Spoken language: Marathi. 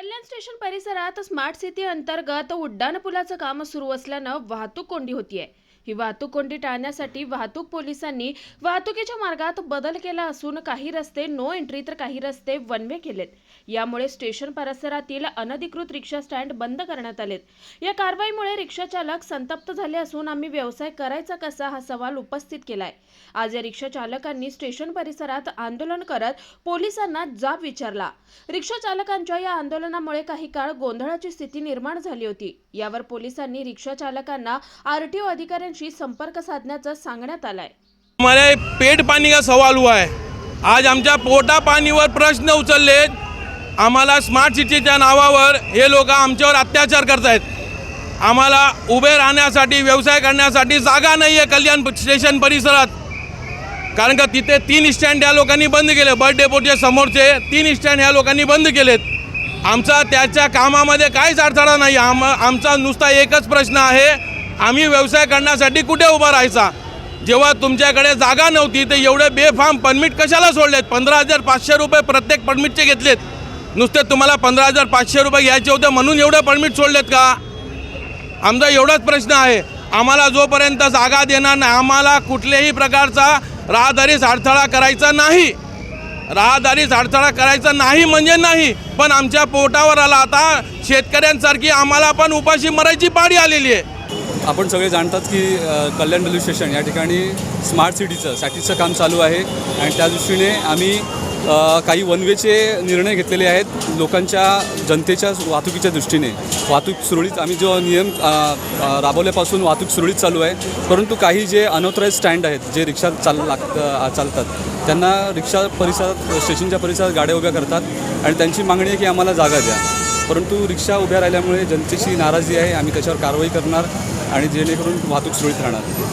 कल्याण स्टेशन परिसरात स्मार्ट सिटी अंतर्गत उड्डाणपुलाचं काम सुरू असल्यानं वाहतूक कोंडी होतीये. ही वाहतूक कोंडी टाळण्यासाठी वाहतूक पोलिसांनी वाहतुकीच्या मार्गात बदल केला असून काही रस्ते नो एंट्री तर काही रस्ते वन वे केलेत. यामुळे स्टेशन परिसरातील अनधिकृत रिक्षा स्टँड बंद करण्यात आलेत. या कारवाईमुळे रिक्षा चालक संतप्त झाले असून आम्ही व्यवसाय करायचा कसा हा सवाल उपस्थित केलाय. आज या रिक्षा चालकांनी स्टेशन परिसरात आंदोलन करत पोलिसांना जाब विचारला. रिक्षा चालकांच्या या आंदोलनामुळे काही काळ गोंधळाची स्थिती निर्माण झाली होती. यावर पोलिसांनी रिक्षा चालकांना आरटीओ अधिकाऱ्यांशी संपर्क साधण्याचं सांगण्यात आलंय. हमारे पेट पाणी का सवाल हुआ है आज आमच्या पोटा पाणीवर प्रश्न उचलले आम्हाला स्मार्ट सिटीच्या नावावर हे लोक आमच्यावर अत्याचार करतायत. आम्हाला उभे राहण्यासाठी व्यवसाय करण्यासाठी जागा नाही आहे कल्याण स्टेशन परिसरात. कारण का तिथे तीन स्टँड या लोकांनी बंद केले. बर्थडे डेपोच्या समोरचे तीन स्टँड ह्या लोकांनी बंद केलेत. आमचा त्याच्या कामामध्ये काहीच अडथळा नाही. आम आमचा नुसता एकच प्रश्न आहे. आम्ही व्यवसाय करण्यासाठी कुठे उभा राहायचा? जेव्हा तुमच्याकडे जागा नव्हती तर एवढे बेफाम परमिट कशाला सोडलेत? पंधरा हजार पाचशे रुपये प्रत्येक परमिटचे घेतलेत. नुसते तुम्हाला पंधरा हजार पाचशे रुपये घ्यायचे होते म्हणून एवढं परमिट सोडलेत का? आमचा एवढाच प्रश्न आहे. आम्हाला जोपर्यंत जागा देणार नाही आम्हाला कुठल्याही प्रकारचा राहदारीस अडथळा करायचा नाही. राहदारीस अडथळा करायचा नाही म्हणजे नाही पण आमच्या पोटावर आला. आता शेतकऱ्यांसारखी आम्हाला पण उपाशी मरायची पाळी आलेली आहे. आपण सगळे जाणतात की कल्याण रेल्वे स्टेशन या ठिकाणी स्मार्ट सिटीचं सॅटीचं काम चालू आहे. आणि त्या दृष्टीने आम्ही काही वन वेचे निर्णय घेतलेले आहेत लोकांच्या जनतेच्या वाहतुकीच्या दृष्टीने. वाहतूक सुरळीत आम्ही जो नियम राबवल्यापासून वाहतूक सुरळीत चालू आहे. परंतु काही जे अनऑथराईज स्टँड आहेत जे रिक्षा चाल लाग चालतात त्यांना रिक्षा परिसरात स्टेशनच्या परिसरात गाड्या उभ्या करतात आणि त्यांची मागणी आहे की आम्हाला जागा द्या. परंतु रिक्षा उभ्या राहिल्यामुळे जनतेची नाराजी आहे आम्ही त्याच्यावर कारवाई करणार. आणि जेणेकरून वाहतूक सुरळीत राहणार.